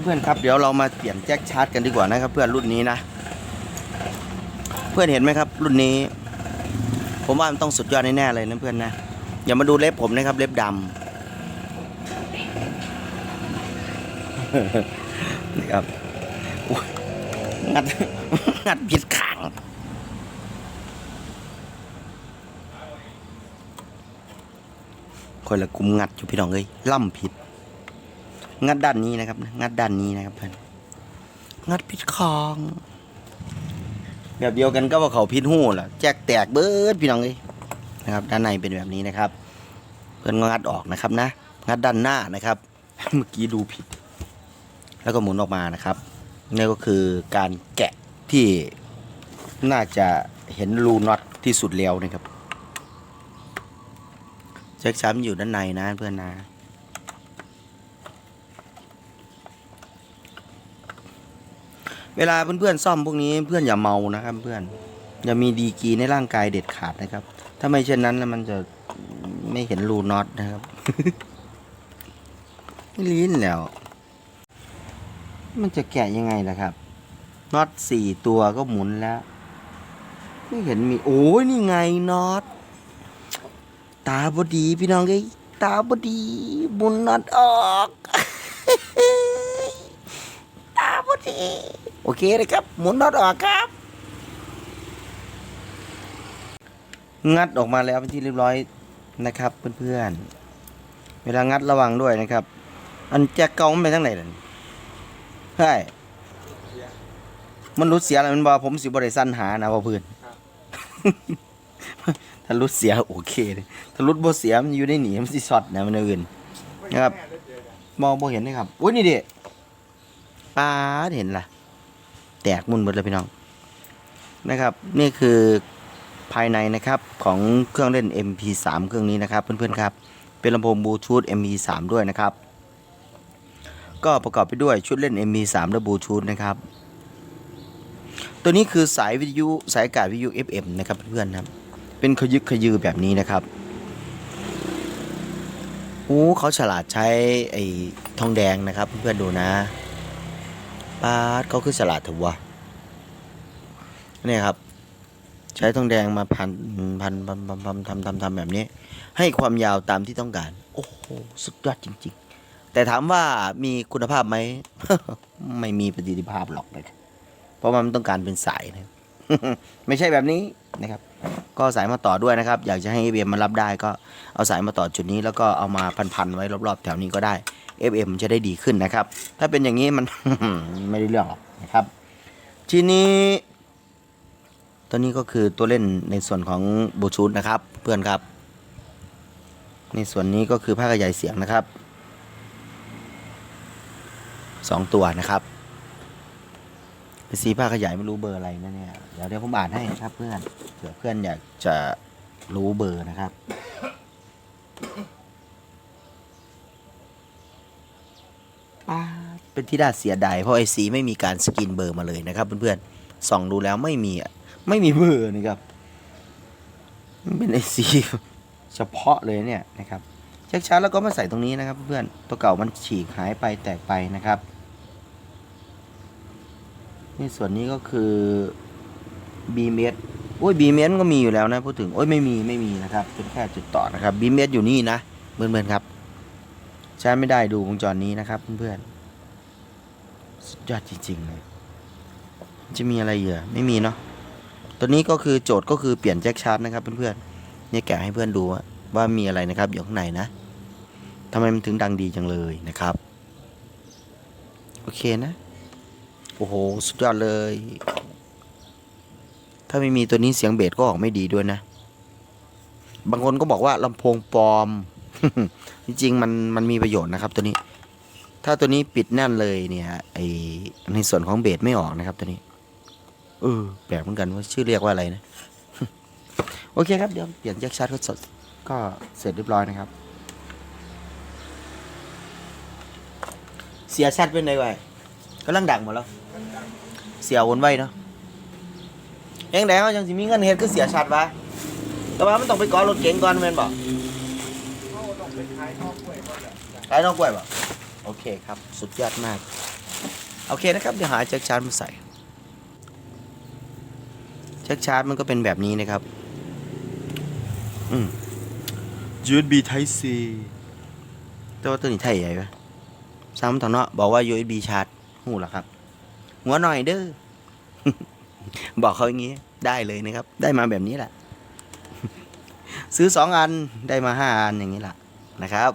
เพื่อนครับเดี๋ยวเรามาเปลี่ยนแจ็คชาร์จกันดีกว่านะครับ เพื่อนรุ่นนี้นะ เพื่อนเห็นไหมครับ รุ่นนี้ ผมว่ามันต้องสุดยอดแน่ๆเลยนะเพื่อนนะอย่ามาดูเล็บผมนะครับ เล็บดำนี่ครับงัดงัดผิดข้างคอยละกุมงัดอยู่พี่น้องเอ้ยล่ำผิด งัดด้านนี้นะครับ งัดด้านนี้นะครับเพื่อนงัดผิดคองแบบเดียวกันก็ว่าเขาพิษหู้ล่ะแจกแตกเบิดพี่น้องเอ้ยนะครับ ด้านในเป็นแบบนี้นะครับ เพื่อนก็งัดออกนะครับนะ งัดด้านหน้านะครับ เมื่อกี้ดูผิด แล้วก็หมุนออกมานะครับนี่ก็คือการแกะที่น่าจะเห็นรูน็อตที่สุดแล้วนะครับแจ็คช้ำอยู่ด้านในนะเพื่อนนะ เวลาเพื่อนๆซ่อมพวกนี้เพื่อนอย่าเมานะครับเพื่อนอย่ามีดีกีในร่างกายเด็ดขาดนะครับ ถ้าไม่เช่นนั้นแล้วมันจะไม่เห็นรูน็อตนะครับไม่ลิ้นแล้ว มันจะแกะยังไงล่ะครับน็อตสี่ตัวก็หมุนแล้ว ไม่เห็นมี โอ้ยนี่ไงน็อตตาบดี พี่น้องเอ้ตาบดีหมุนน็อตออก ตาบดี โอเคเลยครับ หมุนน็อตออกครับ งัดออกมาแล้วเป็นที่เรียบร้อยนะครับเพื่อนๆ เวลางัดระวังด้วยนะครับ อันแจ็คเก่ามันไปทางไหนล่ะใช่มันรุดเสียแล้วมันบอกผมสิบริสั้นหานะว่าเพื่อนถ้ารุดเสียโอเคเลยถ้ารุดบ่เสียมันอยู่ในหนีมันสิช็อตนะมันอื่นนะครับมองบ่เห็นนะครับอุ้ยนี่ดิปลาเห็นล่ะ แตกมุนหมดเลยพี่น้องนะครับ นี่คือภายในนะครับของเครื่องเล่น MP3 เครื่องนี้นะครับเพื่อนๆครับเป็นลำโพงบลูทูธ MP3 ด้วยนะครับ ก็ประกอบไปด้วยชุดเล่น MP3 และบลูทูธนะครับ ตัวนี้คือสายวิทยุสายอากาศวิทยุ FM นะครับเพื่อนๆครับเป็นขยึกขยือแบบนี้นะครับโอ้เขาฉลาดใช้ไอ้ทองแดงนะครับเพื่อนๆดูนะ ปาดเขาคือฉลาดถือวะเนี่ยครับ ใช้ทองแดงมาพันพันพันพันพันทำทำทำแบบนี้ ให้ความยาวตามที่ต้องการ โอ้โห สุดยอดจริง ๆ แต่ถามว่ามีคุณภาพไหม ไม่มีประสิทธิภาพหรอกนะครับเพราะมันต้องการเป็นสายนะไม่ใช่แบบนี้นะครับ ก็สายมาต่อด้วยนะครับ อยากจะให้ FM มารับได้ก็เอาสายมาต่อจุดนี้ แล้วก็เอามาพันๆไว้รอบๆ แถวนี้ก็ได้ FM จะได้ดีขึ้นนะครับ ถ้าเป็นอย่างนี้มัน ไม่ได้เรื่องหรอกนะครับ ทีนี้ตัวนี้ก็คือตัวเล่นในส่วนของบลูทูธนะครับ เพื่อนครับ ในส่วนนี้ก็คือผ้าขยายเสียงนะครับสองตัวนะครับสีผ้าขยายไม่รู้เบอร์อะไรนะเนี่ยเดี๋ยวเดี๋ยวผมอ่านให้นะครับเพื่อนเผื่อเพื่อนอยากจะรู้เบอร์นะครับ อ่าเป็นที่น่าเสียดายเพราะไอซีไม่มีการสกินเบอร์มาเลยนะครับเพื่อนๆส่องดูแล้วไม่มีอะไม่มีเบอร์นะครับมันเป็นไอซีเฉพาะเลยเนี่ยนะครับเช็คชาแล้วก็มาใส่ตรงนี้นะครับ เพื่อนๆตัวเก่ามันฉีกหายไปแตกไปนะครับนี่ส่วนนี้ก็คือ b m s โอ้ย b m s ก็มีอยู่แล้วนะพูดถึงโอ้ยไม่มีไม่มีนะครับเป็นแค่จุดต่อนะครับ b m s อยู่นี่นะเพื่อนๆครับ ใช้ไม่ได้ดูวงจรนี้นะครับเพื่อนๆสุดยอดจริงๆเลยจะมีอะไรเหยื่อไม่มีเนาะตัวนี้ก็คือโจทย์ก็คือเปลี่ยนแจ็คชาร์จนะครับเพื่อนๆเนี่ยแกะให้เพื่อนดูว่าว่ามีอะไรนะครับอยู่ข้างในนะทำไมมันถึงดังดีจังเลยนะครับ โอเคนะ โอ้โห สุดยอดเลย ถ้าไม่มีตัวนี้เสียงเบสก็ออกไม่ดีด้วยนะ บางคนก็บอกว่าลำโพงปลอม จริงๆมันมันมีประโยชน์นะครับตัวนี้ ถ้าตัวนี้ปิดแน่นเลยเนี่ยไอในส่วนของเบสไม่ออกนะครับตัวนี้เออแปลกเหมือนกันว่าชื่อเรียกว่าอะไรนะ โอเคครับเดี๋ยวเปลี่ยนแจ็คชาร์จก็สดก็เสร็จเรียบร้อยนะครับ เสียชัดเป็นไงวะกำลังดังหมดแล้ว เสียวนไว้เนาะยังไงเขาจังสิมีเงินเฮ็ดก็เสียชัดวะแต่ว่ามันต้องไปก่อรถเก๋งก่อนแม่นบอกล้วยก่อนแหละ ขายน้องกล้วยบ่โอเคครับ สุดยอดมาก โอเคนะครับ เดี๋ยวหาแจ็คชาร์จมาใส่แจ็คชาร์จมันก็เป็นแบบนี้นะครับ อืม USB Type C แต่ว่าตัวนี้ไทยใหญ่ปะซ้ำตอนเนาะบอกว่า USB ชาร์จหูเหรอครับ หัวหน่อยเด้อ บอกเขาอย่างงี้ ได้เลยนะครับ ได้มาแบบนี้แหละ ซื้อสองอัน ได้มาห้าอันอย่างนี้แหละนะครับ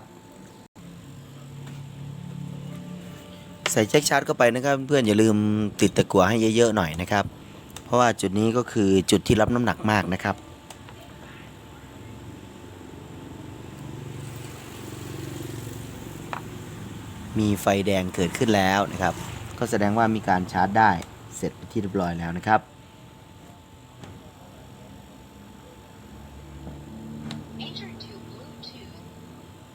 ส่แจ็คชาร์จเข้าไปนะครับ เพื่อนอย่าลืมติดตะกั่วให้เยอะๆหน่อยนะครับ เพราะว่าจุดนี้ก็คือจุดที่รับน้ำหนักมากนะครับมีไฟแดงเกิดขึ้นแล้วนะครับ ก็แสดงว่ามีการชาร์จได้เสร็จไปที่เรียบร้อยแล้วนะครับ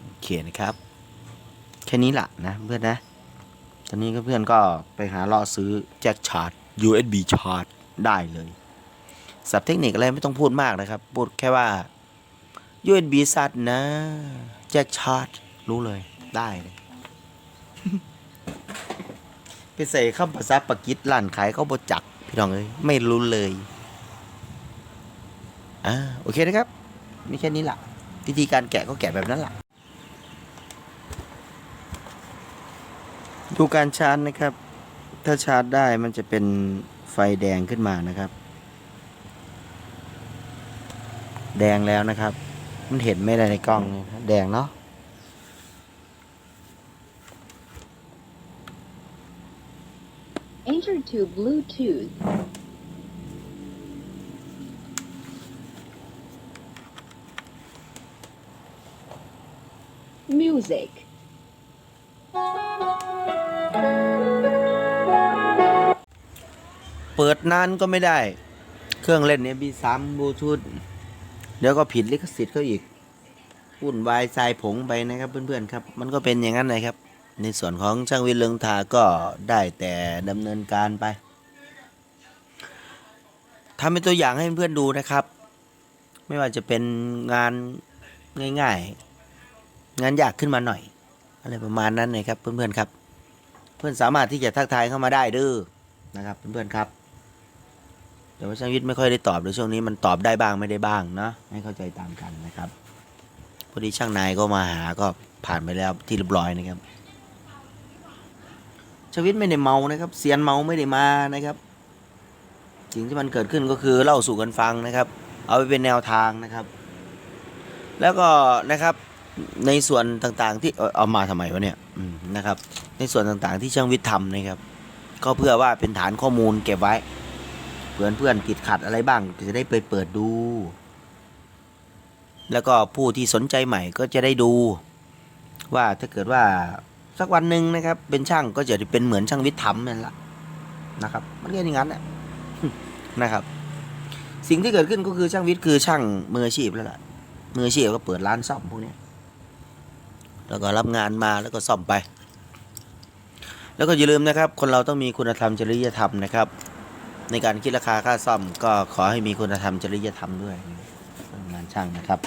โอเคนะครับ แค่นี้แหละนะเพื่อนนะ อนนี้ก็เพื่อนก็ไปหาล่อซื้อแจ็คชาร์จ USB ชาร์จได้เลยสับเทคนิคอะไรไม่ต้องพูดมากนะครับ พูดแค่ว่า USB สัตว์นะ แจ็คชาร์จ รู้เลยได้เลยไปใส่คำภาษาปากีสร้านขายเขาบจัก พี่น้องเอ้ยไม่รู้เลยอ่าโอเคนะครับ มีแค่นี้แหละวิธีการแกะก็แกะแบบนั้นแหละ ดูการชาร์จนะครับ ถ้าชาร์จได้มันจะเป็นไฟแดงขึ้นมานะครับ แดงแล้วนะครับ มันเห็นไม่ได้ในกล้องนะครับแดงเนาะ Enter to Bluetooth. Music. ปิดนานก็ไม่ได้ เครื่องเล่นเนี่ยมีซ้ำบลูทูธเดี๋ยวก็ผิดลิขสิทธิ์เขาอีกวุ่นวายทรายผงไปนะครับเพื่อนๆครับ มันก็เป็นอย่างนั้นเลยครับ ในส่วนของช่างวินเลืองทาก็ได้แต่ดำเนินการไปทำเป็นตัวอย่างให้เพื่อนๆดูนะครับ ไม่ว่าจะเป็นงานง่ายๆ งานยากขึ้นมาหน่อย อะไรประมาณนั้นเลยครับเพื่อนๆครับ เพื่อนสามารถที่จะทักทายเข้ามาได้เด้อนะครับเพื่อนๆครับ แต่ว่าช่างวิทย์ไม่ค่อยได้ตอบเลยช่วงนี้มันตอบได้บ้างไม่ได้บ้างเนาะให้เข้าใจตามกันนะครับพอดีช่างนายก็มาหาก็ผ่านไปแล้วที่เรียบร้อยนะครับช่างวิทย์ไม่ได้เมานะครับเซียนเมาไม่ได้มานะครับ สิ่งที่มันเกิดขึ้นก็คือเล่าสู่กันฟังนะครับ เอาไปเป็นแนวทางนะครับ แล้วก็นะครับในส่วนต่างๆ ที่เอามาทำไมวะเนี่ยนะครับ ในส่วนต่างๆที่ช่างวิทย์ทำนะครับ ก็เพื่อว่าเป็นฐานข้อมูลเก็บไว้ เพื่อนเพื่อนๆติดขัดอะไรบ้างจะได้ไปเปิดดู แล้วก็ผู้ที่สนใจใหม่ก็จะได้ดู ว่าถ้าเกิดว่าสักวันหนึ่งนะครับ เป็นช่างก็จะเป็นเหมือนช่างวิทย์ทำนั่นแหละนะครับ มันก็อย่างนั้นแหละนะครับ สิ่งที่เกิดขึ้นก็คือช่างวิทย์คือช่างมืออาชีพแล้วล่ะมืออาชีพก็เปิดร้านซ่อมพวกนี้แล้วก็รับงานมาแล้วก็ซ่อมไป แล้วก็อย่าลืมนะครับ คนเราต้องมีคุณธรรมจริยธรรมนะครับ ในการคิดราคาค่าซ่อมก็ขอให้มีคุณธรรมจริยธรรมด้วยงานช่างนะครับ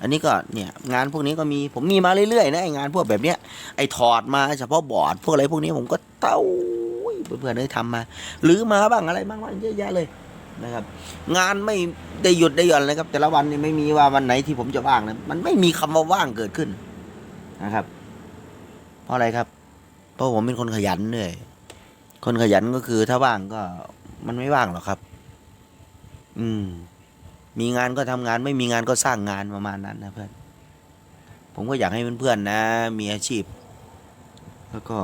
อันนี้ก็เนี่ยงานพวกนี้ก็มีผมมีมาเรื่อยๆนะไองานพวกแบบเนี้ยไอถอดมาเฉพาะบอร์ดพวกอะไรพวกนี้ผมก็เต้าเพื่อนๆได้ทำมาหรือมาบ้างอะไรบ้างเยอะแยะเลยนะครับงานไม่ได้หยุดได้หย่อนเลยครับ แต่ละวันนี่ไม่มีว่าวันไหนที่ผมจะว่างนะมันไม่มีคำว่าว่างเกิดขึ้นนะครับ เพราะอะไรครับ เพราะผมเป็นคนขยันเลยคนขยันก็คือถ้าว่างก็ มันไม่ว่างหรอกครับ อืม มีงานก็ทำงาน ไม่มีงานก็สร้างงานประมาณนั้นนะเพื่อน ผมก็อยากให้เพื่อนๆนะ มีอาชีพ แล้วก็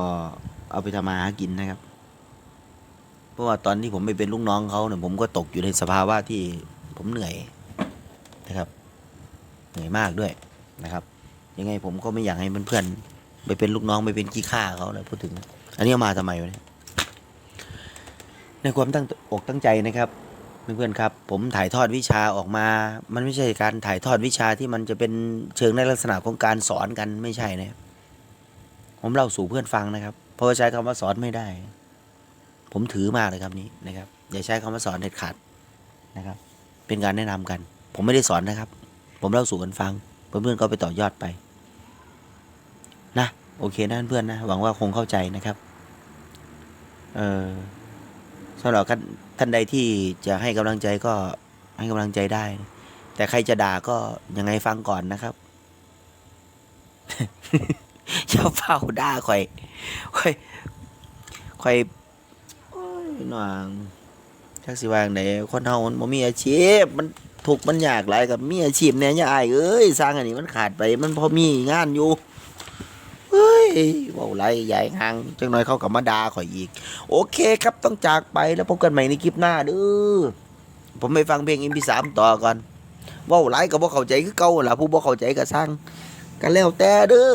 เอาไปทำมาหากินนะครับ เพราะว่าตอนที่ผมไปเป็นลูกน้องเขาเนี่ยผมก็ตกอยู่ในสภาวะที่ผมเหนื่อยนะครับ เหนื่อยมากด้วยนะครับ ยังไงผมก็ไม่อยากให้เพื่อนๆไปเป็นลูกน้องไปเป็นขี้ข้าเขาเลยพูดถึง อันนี้เอามาทำไมวะเนี่ย ในความตั้งอกตั้งใจนะครับเพื่อนๆครับ ผมถ่ายทอดวิชาออกมา มันไม่ใช่การถ่ายทอดวิชาที่มันจะเป็นเชิงในลักษณะของการสอนกันไม่ใช่นะครับผมเล่าสู่เพื่อนฟังนะครับ เพราะว่าใช้คำว่าสอนไม่ได้ ผมถือมากเลยครับนี้นะครับ อย่าใช้คำว่าสอนเด็ดขาดนะครับ เป็นการแนะนำกัน ผมไม่ได้สอนนะครับ ผมเล่าสู่กันฟัง เพื่อนๆก็ไปต่อยอดไป นะ โอเคนะเพื่อนนะ หวังว่าคงเข้าใจนะครับ เออ สำหรับท่านใดที่จะให้กำลังใจก็ให้กำลังใจได้ แต่ใครจะด่าก็ยังไงฟังก่อนนะครับอย่าเฝ้าด่าข่อยข่อยข่อยโอ้ยหน่างชักสิวาจั่งไหนคนเฮามันบ่มีอาชีพ มันถูกมันยากหลายกับมีอาชีพเนี่ยอย่าอายเอ้ยสร้างอันนี้มันขาดไป มันพอมีงานอยู่ เฮ้ยว่าไรใหญ่หังจังน้อยเขากับมาดาข่อยอีก โอเคครับต้องจากไปแล้วพบกันใหม่ในคลิปหน้าเด้อผมไปฟังเพลงอินพีสามต่อก่อนว่าไรก็บ่เข้าใจคือเก่าล่ะผู้บ่เข้าใจก็สร้างกันแล้วแต่เด้อ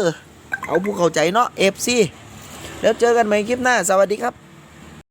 เอาผู้เข้าใจเนาะเอฟซีแล้วเจอกันใหม่คลิปหน้า สวัสดีครับ